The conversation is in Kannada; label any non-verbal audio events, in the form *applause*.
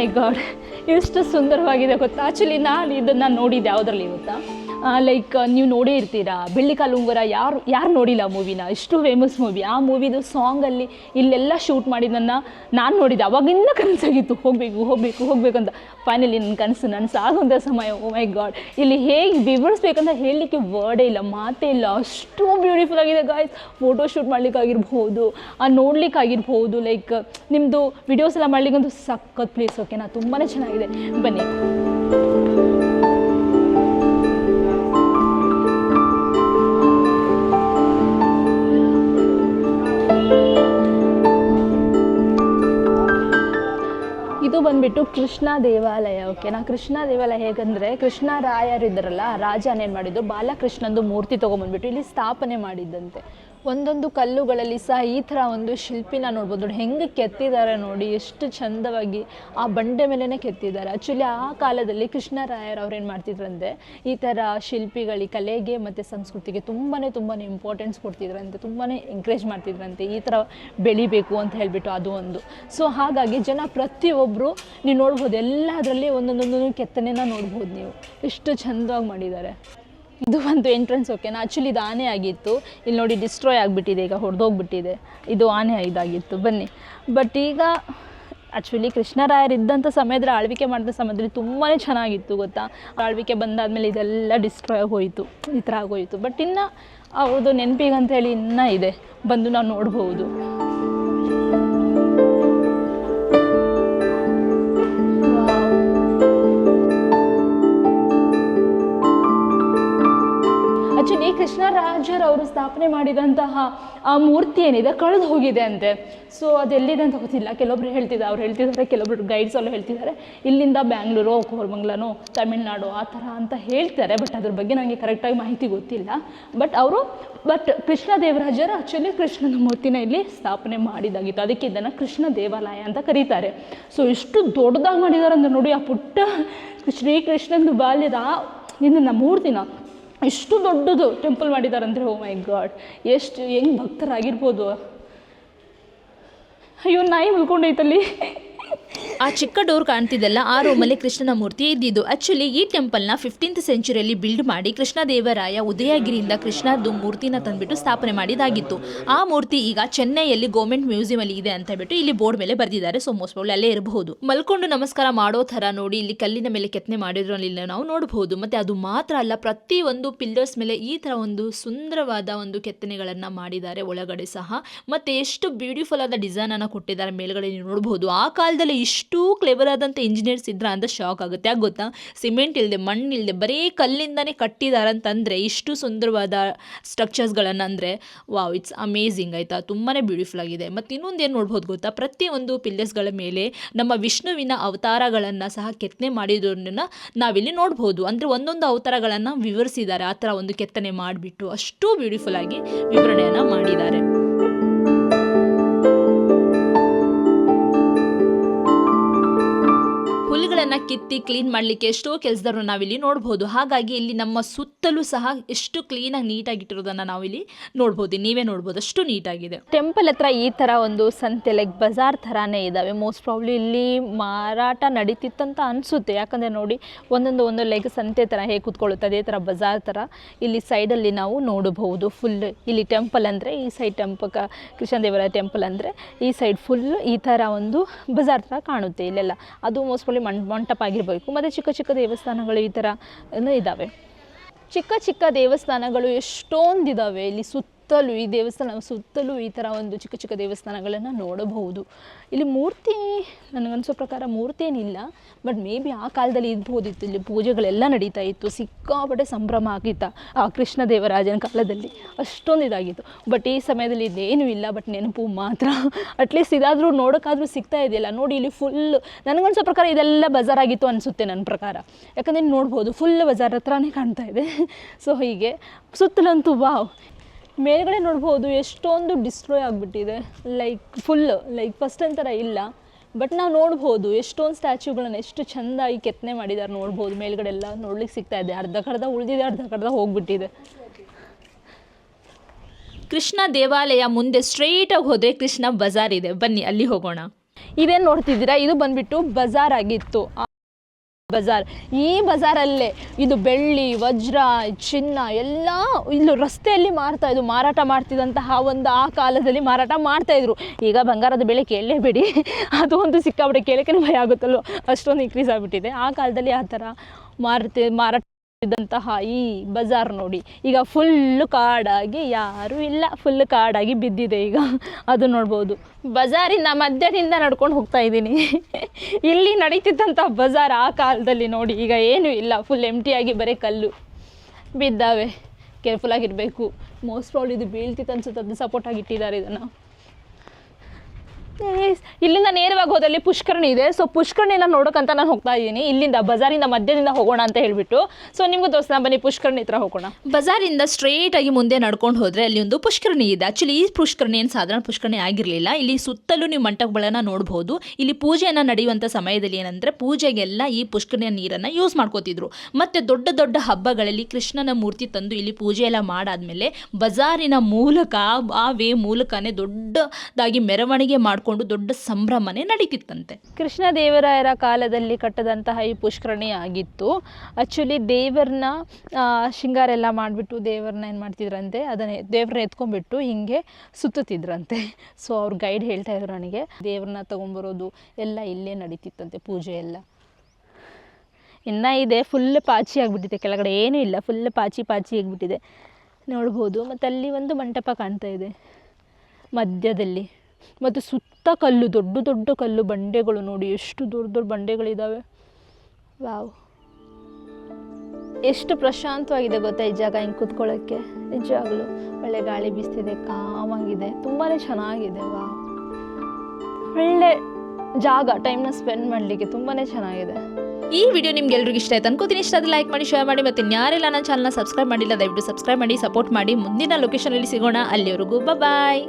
ಮೈ ಗಾಡ್ ಎಷ್ಟು ಸುಂದರವಾಗಿದೆ ಗೊತ್ತಾ? ಆ್ಯಕ್ಚುಲಿ ನಾನು ಇದನ್ನು ನೋಡಿದ್ದೆ ಯಾವುದ್ರಲ್ಲಿ ಗೊತ್ತಾ? ಲೈಕ್ ನೀವು ನೋಡೇ ಇರ್ತೀರಾ? ಬೆಳ್ಳಿ ಕಾಲು ಉಂಗುರ ಯಾರು ಯಾರು ನೋಡಿಲ್ಲ ಮೂವಿನ ಇಷ್ಟು ಫೇಮಸ್ ಮೂವಿ ಆ ಮೂವಿದು ಸಾಂಗಲ್ಲಿ ಇಲ್ಲೆಲ್ಲ ಶೂಟ್ ಮಾಡಿದ್ದನ್ನು ನಾನು ನೋಡಿದ್ದೆ. ಅವಾಗಿಂದ ಕನಸಾಗಿತ್ತು. ಹೋಗಬೇಕು ಹೋಗಬೇಕು ಹೋಗಬೇಕು ಅಂತ. ಫೈನಲಿ ನನ್ನ ಕನಸು ನನ್ನ ಸಾಗುವಂಥ ಸಮಯ. ಓ ಮೈ ಗಾಡ್ ಇಲ್ಲಿ ಹೇಗೆ ವಿವರಿಸ್ಬೇಕಂತ ಹೇಳಲಿಕ್ಕೆ ವರ್ಡೇ ಇಲ್ಲ, ಮಾತೇ ಇಲ್ಲ. ಅಷ್ಟು ಬ್ಯೂಟಿಫುಲ್ ಆಗಿದೆ ಗಾಯ್ಸ್ ಫೋಟೋ ಶೂಟ್ ಮಾಡ್ಲಿಕ್ಕಾಗಿರ್ಬೋದು, ಆ ನೋಡ್ಲಿಕ್ಕಾಗಿರ್ಬೋದು ಲೈಕ್ ನಿಮ್ಮದು ವಿಡಿಯೋಸ್ ಎಲ್ಲ ಮಾಡ್ಲಿಕ್ಕಂತೂ ಸಖತ್ ಪ್ಲೇಸ್ ಓಕೆನಾ ತುಂಬಾ ಚೆನ್ನಾಗಿದೆ. ಬನ್ನಿ. ಬಂದ್ಬಿಟ್ಟು ಕೃಷ್ಣ ದೇವಾಲಯ ಓಕೆನಾ ಕೃಷ್ಣ ದೇವಾಲಯ ಹೇಗಂದ್ರೆ, ಕೃಷ್ಣ ರಾಯರಿದ್ರಲ್ಲ ರಾಜನೇನು ಮಾಡಿದ್ದು? ಬಾಲಕೃಷ್ಣಂದು ಮೂರ್ತಿ ತಗೊಂಡ್ಬಂದ್ಬಿಟ್ಟು ಇಲ್ಲಿ ಸ್ಥಾಪನೆ ಮಾಡಿದ್ದಂತೆ. ಒಂದೊಂದು ಕಲ್ಲುಗಳಲ್ಲಿ ಸಹ ಈ ಥರ ಒಂದು ಶಿಲ್ಪಿನ ನೋಡ್ಬೋದು. ನೋಡಿ, ಹೆಂಗೆ ಕೆತ್ತಿದ್ದಾರೆ ನೋಡಿ, ಎಷ್ಟು ಚಂದವಾಗಿ ಆ ಬಂಡೆ ಮೇಲೇ ಕೆತ್ತಿದ್ದಾರೆ. ಆ್ಯಕ್ಚುಲಿ ಆ ಕಾಲದಲ್ಲಿ ಕೃಷ್ಣರಾಯರ್ ಅವ್ರು ಏನು ಮಾಡ್ತಿದ್ರಂತೆ ಈ ಥರ ಶಿಲ್ಪಿಗಳಿಗೆ ಕಲೆಗೆ ಮತ್ತು ಸಂಸ್ಕೃತಿಗೆ ತುಂಬಾ ತುಂಬಾ ಇಂಪಾರ್ಟೆನ್ಸ್ ಕೊಡ್ತಿದ್ರಂತೆ ತುಂಬಾ ಎಂಕರೇಜ್ ಮಾಡ್ತಿದ್ರಂತೆ. ಈ ಥರ ಬೆಳಿಬೇಕು ಅಂತ ಹೇಳಿಬಿಟ್ಟು ಅದು ಒಂದು. ಸೊ ಹಾಗಾಗಿ ಜನ ಪ್ರತಿಯೊಬ್ಬರು ನೀವು ನೋಡ್ಬೋದು, ಎಲ್ಲದರಲ್ಲಿ ಒಂದೊಂದೊಂದೊಂದು ಕೆತ್ತನೆನ ನೋಡ್ಬೋದು ನೀವು. ಎಷ್ಟು ಚಂದವಾಗಿ ಮಾಡಿದ್ದಾರೆ. ಇದು ಒಂದು ಎಂಟ್ರೆನ್ಸ್ ಓಕೆನಾ ಆ್ಯಕ್ಚುಲಿ ಇದು ಆನೆ ಆಗಿತ್ತು. ಇಲ್ಲಿ ನೋಡಿ ಡಿಸ್ಟ್ರಾಯ್ ಆಗಿಬಿಟ್ಟಿದೆ, ಈಗ ಹೊಡೆದೋಗ್ಬಿಟ್ಟಿದೆ. ಇದು ಆನೆ ಇದಾಗಿತ್ತು, ಬನ್ನಿ. ಬಟ್ ಈಗ ಆ್ಯಕ್ಚುಲಿ ಕೃಷ್ಣರಾಯರು ಇದ್ದಂಥ ಸಮಯದಲ್ಲಿ, ಆಳ್ವಿಕೆ ಮಾಡಿದ ಸಮಯದಲ್ಲಿ ತುಂಬಾ ಚೆನ್ನಾಗಿತ್ತು, ಗೊತ್ತಾ? ಆಳ್ವಿಕೆ ಬಂದಾದಮೇಲೆ ಇದೆಲ್ಲ ಡಿಸ್ಟ್ರಾಯ್ ಹೋಯಿತು, ಈ ಥರ ಆಗೋಯಿತು ಬಟ್ ಇನ್ನು ಅವ್ರದ್ದು ನೆನಪಿಗಂತ ಹೇಳಿ ಇನ್ನೂ ಇದೆ. ಬಂದು ನಾವು ನೋಡ್ಬೋದು. ಅವರು ಸ್ಥಾಪನೆ ಮಾಡಿದಂತಹ ಆ ಮೂರ್ತಿ ಏನಿದೆ ಕಳೆದು ಹೋಗಿದೆ ಅಂತೆ. ಸೊ ಅದೆಲ್ಲಿದೆ ಅಂತ ಗೊತ್ತಿಲ್ಲ. ಕೆಲವೊಬ್ರು ಹೇಳ್ತಿದ್ದಾರೆ ಅವ್ರು ಹೇಳ್ತಿದ್ದಾರೆ, ಕೆಲವೊಬ್ರು ಗೈಡ್ಸ್ ಎಲ್ಲ ಹೇಳ್ತಿದ್ದಾರೆ. ಇಲ್ಲಿಂದ ಬ್ಯಾಂಗ್ಳೂರು ಕೋರ್ಮಂಗ್ಲನೋ ತಮಿಳ್ನಾಡು ಆ ಥರ ಅಂತ ಹೇಳ್ತಾರೆ ಬಟ್ ಅದ್ರ ಬಗ್ಗೆ ನನಗೆ ಕರೆಕ್ಟಾಗಿ ಮಾಹಿತಿ ಗೊತ್ತಿಲ್ಲ. ಬಟ್ ಅವರು ಬಟ್ ಕೃಷ್ಣ ದೇವರಾಜರು ಆ್ಯಕ್ಚುಲಿ ಕೃಷ್ಣನ ಮೂರ್ತಿನ ಇಲ್ಲಿ ಸ್ಥಾಪನೆ ಮಾಡಿದಾಗಿತ್ತು ಅದಕ್ಕೆ ಇದನ್ನು ಕೃಷ್ಣ ದೇವಾಲಯ ಅಂತ ಕರೀತಾರೆ. ಸೊ ಎಷ್ಟು ದೊಡ್ಡದಾಗಿ ಮಾಡಿದ್ದಾರೆ ಅಂತ ನೋಡಿ, ಆ ಪುಟ್ಟ ಶ್ರೀಕೃಷ್ಣಂದು ಬಾಲ್ಯದ ಆ ಇದನ್ನು ಮೂರ್ತಿನ ಎಷ್ಟು ದೊಡ್ಡದು ಟೆಂಪಲ್ ಮಾಡಿದ್ದಾರೆ ಅಂದರೆ ಓ ಮೈ ಗಾಡ್ ಎಷ್ಟು ಹೆಂಗೆ ಭಕ್ತರಾಗಿರ್ಬೋದು. ಅಯ್ಯೋ ನಾಯಿ ಮಲ್ಕೊಂಡೈತಲ್ಲಿ ಆ ಚಿಕ್ಕ ಡೋರ್ ಕಾಣ್ತಿದ್ದಲ್ಲ, ಆ ರೂಮಲ್ಲಿ ಕೃಷ್ಣನ ಮೂರ್ತಿ ಇದ್ದಿದ್ದು. ಆಕ್ಚುಲಿ ಈ ಟೆಂಪಲ್ನ ಫಿಫ್ಟೀನ್ತ್ ಸೆಂಚುರಿಯಲ್ಲಿ ಬಿಲ್ಡ್ ಮಾಡಿ ಕೃಷ್ಣದೇವರಾಯ ಉದಯಗಿರಿಯಿಂದ ಕೃಷ್ಣದ್ದು ಮೂರ್ತಿನ ತಂದ್ಬಿಟ್ಟು ಸ್ಥಾಪನೆ ಮಾಡಿದಾಗಿತ್ತು ಆ ಮೂರ್ತಿ ಈಗ ಚೆನ್ನೈಯಲ್ಲಿ ಗೌರ್ಮೆಂಟ್ ಮ್ಯೂಸಿಯಂ ಅಲ್ಲಿ ಇದೆ ಅಂತ ಹೇಳ್ಬಿಟ್ಟು ಇಲ್ಲಿ ಬೋರ್ಡ್ ಮೇಲೆ ಬರೆದಿದ್ದಾರೆ. ಸೊ ಮೋಸ್ಟ್ ಪ್ರಾಬ್ಲಿ ಅಲ್ಲೇ ಇರಬಹುದು. ಮಲ್ಕೊಂಡು ನಮಸ್ಕಾರ ಮಾಡೋ ತರ ನೋಡಿ ಇಲ್ಲಿ ಕಲ್ಲಿನ ಮೇಲೆ ಕೆತ್ತನೆ ಮಾಡಿದ್ರಲ್ಲಿ ನಾವು ನೋಡಬಹುದು. ಮತ್ತೆ ಅದು ಮಾತ್ರ ಅಲ್ಲ, ಪ್ರತಿ ಒಂದು ಪಿಲ್ಲರ್ಸ್ ಮೇಲೆ ಈ ತರ ಒಂದು ಸುಂದರವಾದ ಒಂದು ಕೆತ್ತನೆಗಳನ್ನ ಮಾಡಿದ್ದಾರೆ ಒಳಗಡೆ ಸಹ. ಮತ್ತೆ ಎಷ್ಟು ಬ್ಯೂಟಿಫುಲ್ ಆದ ಡಿಸೈನ್ ಅನ್ನ ಕೊಟ್ಟಿದ್ದಾರೆ ಮೇಲ್ಗಡೆ ನೀವು ನೋಡಬಹುದು. ಆ ಕಾಲದಲ್ಲಿ ಇಷ್ಟು ಕ್ಲೆವರ್ ಆದಂಥ ಇಂಜಿನಿಯರ್ಸ್ ಇದ್ರ ಅಂತ ಶಾಕ್ ಆಗುತ್ತೆ. ಯಾಕೆ ಗೊತ್ತಾ? ಸಿಮೆಂಟ್ ಇಲ್ಲದೆ ಮಣ್ಣು ಇಲ್ಲದೆ ಬರೀ ಕಲ್ಲಿಂದನೇ ಕಟ್ಟಿದ್ದಾರೆ ಅಂತಂದ್ರೆ ಇಷ್ಟು ಸುಂದರವಾದ ಸ್ಟ್ರಕ್ಚರ್ಸ್ಗಳನ್ನು ಅಂದರೆ ವಾವ್ ಇಟ್ಸ್ ಅಮೇಝಿಂಗ್ ಆಯಿತಾ? ತುಂಬಾ ಬ್ಯೂಟಿಫುಲ್ ಆಗಿದೆ. ಮತ್ತು ಇನ್ನೊಂದು ಏನು ನೋಡ್ಬೋದು ಗೊತ್ತಾ? ಪ್ರತಿಯೊಂದು ಪಿಲ್ಲರ್ಸ್ಗಳ ಮೇಲೆ ನಮ್ಮ ವಿಷ್ಣುವಿನ ಅವತಾರಗಳನ್ನು ಸಹ ಕೆತ್ತನೆ ಮಾಡಿರೋದನ್ನ ನಾವಿಲ್ಲಿ ನೋಡ್ಬೋದು. ಅಂದರೆ ಒಂದೊಂದು ಅವತಾರಗಳನ್ನು ವಿವರಿಸಿದ್ದಾರೆ. ಆ ಥರ ಒಂದು ಕೆತ್ತನೆ ಮಾಡಿಬಿಟ್ಟು ಅಷ್ಟು ಬ್ಯೂಟಿಫುಲ್ ಆಗಿ ವಿವರಣೆಯನ್ನು ಮಾಡಿದ್ದಾರೆ. ಹುಲ್ಗಳನ್ನ ಕಿತ್ತಿ ಕ್ಲೀನ್ ಮಾಡ್ಲಿಕ್ಕೆ ಎಷ್ಟೋ ಕೆಲಸದವ್ರನ್ನ ನಾವಿಲ್ಲಿ ನೋಡಬಹುದು ಹಾಗಾಗಿ ಇಲ್ಲಿ ನಮ್ಮ ಸುತ್ತಲೂ ಸಹ ಎಷ್ಟು ಕ್ಲೀನಾಗಿ ನೀಟಾಗಿ ಇಟ್ಟಿರೋದನ್ನ ನಾವಿಲ್ಲಿ ನೋಡಬಹುದು ನೀವೇ ನೋಡಬಹುದು ಅಷ್ಟು ನೀಟಾಗಿದೆ ಟೆಂಪಲ್ ಹತ್ರ ಈ ತರ ಒಂದು ಸಂತೆ ಲೈಕ್ ಬಜಾರ್ ತರಾನೇ ಇದಾವೆ. ಮೋಸ್ಟ್ ಪ್ರಾಬ್ಲಿ ಇಲ್ಲಿ ಮಾರಾಟ ನಡೀತಿತ್ತಂತ ಅನ್ಸುತ್ತೆ. ಯಾಕಂದ್ರೆ ನೋಡಿ, ಒಂದೊಂದು ಒಂದು ಲೈಕ್ ಸಂತೆ ತರ ಹೇಗೆ ಕೂತ್ಕೊಳ್ಳುತ್ತೆ, ಅದೇ ತರ ಬಜಾರ್ ತರ ಇಲ್ಲಿ ಸೈಡಲ್ಲಿ ನಾವು ನೋಡಬಹುದು. ಫುಲ್ ಇಲ್ಲಿ ಟೆಂಪಲ್ ಅಂದ್ರೆ, ಈ ಸೈಡ್ ಟೆಂಪಲ್ ಕೃಷ್ಣ ದೇವರ ಟೆಂಪಲ್ ಅಂದ್ರೆ, ಈ ಸೈಡ್ ಫುಲ್ ಈ ತರ ಒಂದು ಬಜಾರ್ ತರ ಕಾಣುತ್ತೆ ಇಲ್ಲೆಲ್ಲ. ಅದು ಮೋಸ್ಟ್ ಪ್ರಾಬ್ಲಿ ಮಣ್ ಮಂಟಪ ಆಗಿರಬೇಕು. ಮತ್ತು ಚಿಕ್ಕ ಚಿಕ್ಕ ದೇವಸ್ಥಾನಗಳು ಈ ಥರ ಎಲ್ಲ ಇದ್ದಾವೆ ಚಿಕ್ಕ ಚಿಕ್ಕ ದೇವಸ್ಥಾನಗಳು ಎಷ್ಟೊಂದಿದ್ದಾವೆ ಇಲ್ಲಿ ಸುತ್ತಲೂ ಈ ದೇವಸ್ಥಾನ, ಸುತ್ತಲೂ ಈ ಥರ ಒಂದು ಚಿಕ್ಕ ಚಿಕ್ಕ ದೇವಸ್ಥಾನಗಳನ್ನು ನೋಡಬಹುದು. ಇಲ್ಲಿ ಮೂರ್ತಿ, ನನಗನ್ಸೋ ಪ್ರಕಾರ ಮೂರ್ತಿ ಏನಿಲ್ಲ ಬಟ್ ಮೇ ಬಿ ಆ ಕಾಲದಲ್ಲಿ ಇದ್ಬೋದಿತ್ತು ಇಲ್ಲಿ ಪೂಜೆಗಳೆಲ್ಲ ನಡೀತಾ ಇತ್ತು. ಸಿಕ್ಕಾಪಟ್ಟೆ ಸಂಭ್ರಮ ಆಗಿತ್ತ ಆ ಕೃಷ್ಣ ದೇವರಾಜನ ಕಾಲದಲ್ಲಿ. ಅಷ್ಟೊಂದು ಇದಾಗಿತ್ತು. ಬಟ್ ಈ ಸಮಯದಲ್ಲಿ ಇದೇನೂ ಇಲ್ಲ. ಬಟ್ ನೆನಪು ಮಾತ್ರ. ಅಟ್ಲೀಸ್ಟ್ ಇದಾದರೂ ನೋಡೋಕ್ಕಾದರೂ ಸಿಗ್ತಾ ಇದೆಯಲ್ಲ. ನೋಡಿ ಇಲ್ಲಿ ಫುಲ್ ನನಗನ್ಸೋ ಪ್ರಕಾರ ಇದೆಲ್ಲ ಬಜಾರ್ ಆಗಿತ್ತು ಅನಿಸುತ್ತೆ ನನ್ನ ಪ್ರಕಾರ. ಯಾಕಂದ್ರೆ ನೋಡ್ಬೋದು ಫುಲ್ ಬಜಾರ್ ಹತ್ರನೇ ಕಾಣ್ತಾ ಇದೆ. ಸೊ ಹೀಗೆ. ಸುತ್ತಲಂತೂ ವಾವ್ ಮೇಲ್ಗಡೆ ನೋಡ್ಬೋದು ಎಷ್ಟೊಂದು ಡಿಸ್ಟ್ರಾಯ್ ಆಗಿಬಿಟ್ಟಿದೆ. ಲೈಕ್ ಫುಲ್ ಲೈಕ್ ಫಸ್ಟ್ ಒಂಥರ ಇಲ್ಲ. ಬಟ್ ನಾವು ನೋಡ್ಬೋದು ಎಷ್ಟೊಂದು ಸ್ಟ್ಯಾಚ್ಯೂಗಳನ್ನ ಎಷ್ಟು ಚೆಂದಾಗಿ ಕೆತ್ತನೆ ಮಾಡಿದ್ದಾರೆ ನೋಡ್ಬೋದು ಮೇಲ್ಗಡೆ ಎಲ್ಲ. ನೋಡ್ಲಿಕ್ಕೆ ಸಿಗ್ತಾ ಇದೆ. ಅರ್ಧಕ್ಕರ್ಧ ಉಳಿದಿದೆ ಅರ್ಧಕರ್ಧ ಹೋಗ್ಬಿಟ್ಟಿದೆ. ಕೃಷ್ಣ ದೇವಾಲಯ ಮುಂದೆ ಸ್ಟ್ರೈಟಾಗಿ ಹೋದರೆ ಕೃಷ್ಣ ಬಜಾರ್ ಇದೆ. ಬನ್ನಿ, ಅಲ್ಲಿ ಹೋಗೋಣ. ಇದೇನು ನೋಡ್ತಿದ್ದೀರಾ? ಇದು ಬಂದ್ಬಿಟ್ಟು ಬಜಾರ್ ಆಗಿತ್ತು. ಬಜಾರ್. ಈ ಬಜಾರಲ್ಲೇ ಇದು ಬೆಳ್ಳಿ, ವಜ್ರ, ಚಿನ್ನ ಎಲ್ಲ ಇಲ್ಲಿ ರಸ್ತೆಯಲ್ಲಿ ಮಾರ್ತಾ ಇದ್ರು, ಮಾರಾಟ ಮಾಡ್ತಿದ್ದಂತಹ ಒಂದು ಆ ಕಾಲದಲ್ಲಿ ಮಾರಾಟ ಮಾಡ್ತಾ ಇದ್ರು. ಈಗ ಬಂಗಾರದ ಬೆಲೆ ಕೇಳಲೇಬೇಡಿ. *laughs* ಅದು ಒಂದು ಸಿಕ್ಕಾಬಿಟ್ಟೆ ಕೇಳಕ್ಕೆ ಭಯ ಆಗುತ್ತಲ್ಲೋ ಅಷ್ಟೊಂದು ಇನ್ಕ್ರೀಸ್ ಆಗಿಬಿಟ್ಟಿದೆ. ಆ ಕಾಲದಲ್ಲಿ ಆ ಥರ ಮಾರುತ್ತೆ ಮಾರಾಟ ಇದ್ದಂತಹ ಈ ಬಜಾರ್ ನೋಡಿ. ಈಗ ಫುಲ್ಲು ಕಾಡಾಗಿ ಯಾರು ಇಲ್ಲ. ಫುಲ್ ಕಾಡಾಗಿ ಬಿದ್ದಿದೆ ಈಗ. ಅದು ನೋಡ್ಬೋದು. ಬಜಾರಿಂದ ಮಧ್ಯದಿಂದ ನಡ್ಕೊಂಡು ಹೋಗ್ತಾ ಇದ್ದೀನಿ. ಇಲ್ಲಿ ನಡೀತಿದ್ದಂಥ ಬಜಾರ್ ಆ ಕಾಲದಲ್ಲಿ ನೋಡಿ. ಈಗ ಏನೂ ಇಲ್ಲ. ಫುಲ್ ಆಗಿ ಬರೀ ಕಲ್ಲು. ಬಿದ್ದಾವೆ. ಕೇರ್ಫುಲ್ ಕೇರ್ಫುಲ್ಲಾಗಿರಬೇಕು ಮೋಸ್ಟ್ ಪ್ರಾಬ್ಲಿ ಇದು ಬೀಳ್ತಿತ್ತು ಅನ್ಸುತ್ತೆ. ಅದು ಸಪೋರ್ಟಾಗಿ ಇಟ್ಟಿದ್ದಾರೆ ಇದನ್ನು. ಇಲ್ಲಿಂದ ನೇರವಾಗಿ ಹೋದಲ್ಲಿ ಪುಷ್ಕರಣಿ ಇದೆ. ಸೊ ಪುಷ್ಕರಣಿನ ನೋಡೋಕ್ಕಂತ ನಾನು ಹೋಗ್ತಾ ಇದ್ದೀನಿ. ಇಲ್ಲಿಂದ ಬಜಾರಿಂದ ಮಧ್ಯದಿಂದ ಹೋಗೋಣ ಅಂತ ಹೇಳ್ಬಿಟ್ಟು. ಸೊ ನಿಮಗೂ ದೋಸ್ತ ಬನ್ನಿ ಪುಷ್ಕರಣಿ ಹತ್ರ ಹೋಗೋಣ. ಬಜಾರಿಂದ ಸ್ಟ್ರೇಟ್ ಆಗಿ ಮುಂದೆ ನಡ್ಕೊಂಡು ಹೋದ್ರೆ ಅಲ್ಲಿ ಒಂದು ಪುಷ್ಕರಣಿ ಇದೆ. ಆಕ್ಚುಲಿ ಈ ಪುಷ್ಕರಣಿ ಏನು ಸಾಧಾರಣ ಪುಷ್ಕರಣಿ ಆಗಿರಲಿಲ್ಲ. ಇಲ್ಲಿ ಸುತ್ತಲೂ ನೀವು ಮಂಟಪಗಳನ್ನ ನೋಡಬಹುದು ಇಲ್ಲಿ ಪೂಜೆಯನ್ನು ನಡೆಯುವಂಥ ಸಮಯದಲ್ಲಿ ಏನಂದ್ರೆ, ಪೂಜೆಗೆಲ್ಲ ಈ ಪುಷ್ಕರಣಿಯ ನೀರನ್ನು ಯೂಸ್ ಮಾಡ್ಕೋತಿದ್ರು. ಮತ್ತೆ ದೊಡ್ಡ ದೊಡ್ಡ ಹಬ್ಬಗಳಲ್ಲಿ ಕೃಷ್ಣನ ಮೂರ್ತಿ ತಂದು ಇಲ್ಲಿ ಪೂಜೆ ಎಲ್ಲ ಮಾಡಾದ್ಮೇಲೆ ಬಜಾರಿನ ಮೂಲಕ ಆ ವೇ ಮೂಲಕನೇ ದೊಡ್ಡದಾಗಿ ಮೆರವಣಿಗೆ ಮಾಡಿಕೊಂಡು ದೊಡ್ಡ ಸಂಭ್ರಮನೆ ನಡೀತಿತ್ತಂತೆ. ಕೃಷ್ಣ ದೇವರಾಯರ ಕಾಲದಲ್ಲಿ ಕಟ್ಟದಂತಹ ಈ ಪುಷ್ಕರಣಿ ಆಗಿತ್ತು. ಆ್ಯಕ್ಚುಲಿ ದೇವರನ್ನ ಶೃಂಗಾರ ಎಲ್ಲ ಮಾಡಿಬಿಟ್ಟು ದೇವರನ್ನ ಏನು ಮಾಡ್ತಿದ್ರಂತೆ, ಅದನ್ನೇ ದೇವ್ರನ್ನ ಎತ್ಕೊಂಡ್ಬಿಟ್ಟು ಹಿಂಗೆ ಸುತ್ತುತ್ತಿದ್ರಂತೆ. ಸೊ ಅವ್ರ ಗೈಡ್ ಹೇಳ್ತಾ ಇದ್ರು ನನಗೆ, ದೇವ್ರನ್ನ ತೊಗೊಂಬರೋದು ಎಲ್ಲ ಇಲ್ಲೇ ನಡೀತಿತ್ತಂತೆ ಪೂಜೆ ಎಲ್ಲ. ಇನ್ನೂ ಇದೆ ಫುಲ್ ಪಾಚಿ ಆಗಿಬಿಟ್ಟಿದೆ, ಕೆಳಗಡೆ ಏನೂ ಇಲ್ಲ ಫುಲ್ ಪಾಚಿ ಪಾಚಿ ಆಗಿಬಿಟ್ಟಿದೆ. ನೋಡ್ಬೋದು ಮತ್ತು ಅಲ್ಲಿ ಒಂದು ಮಂಟಪ ಕಾಣ್ತಾ ಇದೆ ಮಧ್ಯದಲ್ಲಿ. ಮತ್ತು ಸುತ್ತ ಕಲ್ಲು, ದೊಡ್ಡ ದೊಡ್ಡ ಕಲ್ಲು ಬಂಡೆಗಳು ನೋಡಿ ಎಷ್ಟು ದೊಡ್ಡ ದೊಡ್ಡ ಬಂಡೆಗಳಿದ್ದಾವೆ ವಾವ್. ಎಷ್ಟು ಪ್ರಶಾಂತವಾಗಿದೆ ಗೊತ್ತಾ ಈ ಜಾಗ ಹಿಂಗೆ ಕೂತ್ಕೊಳ್ಳೋಕ್ಕೆ. ನಿಜವಾಗ್ಲೂ ಒಳ್ಳೆ ಗಾಳಿ ಬೀಸ್ತಿದೆ, ಕಾಮಾಗಿದೆ ತುಂಬಾ ಚೆನ್ನಾಗಿದೆ ವಾ ಒಳ್ಳೆ ಜಾಗ ಟೈಮ್ನ ಸ್ಪೆಂಡ್ ಮಾಡಲಿಕ್ಕೆ ತುಂಬಾ ಚೆನ್ನಾಗಿದೆ. ಈ ವಿಡಿಯೋ ನಿಮ್ಗೆ ಎಲ್ರಿಗೂ ಇಷ್ಟ ಆಯ್ತು ಅನ್ಕೋತೀನಿ. ಇಷ್ಟ ಆದ್ರೆ ಲೈಕ್ ಮಾಡಿ ಶೇರ್ ಮಾಡಿ ಮತ್ತೆ ಯಾರೆಲ್ಲ ನನ್ನ ಚಾನಲ್ನ ಸಬ್ಸ್ಕ್ರೈಬ್ ಮಾಡಿಲ್ಲ, ದಯವಿಟ್ಟು ಸಬ್ಸ್ಕ್ರೈಬ್ ಮಾಡಿ ಸಪೋರ್ಟ್ ಮಾಡಿ. ಮುಂದಿನ ಲೊಕೇಶನಲ್ಲಿ ಸಿಗೋಣ. ಅಲ್ಲಿವರೆಗೂ ಬಾಯ್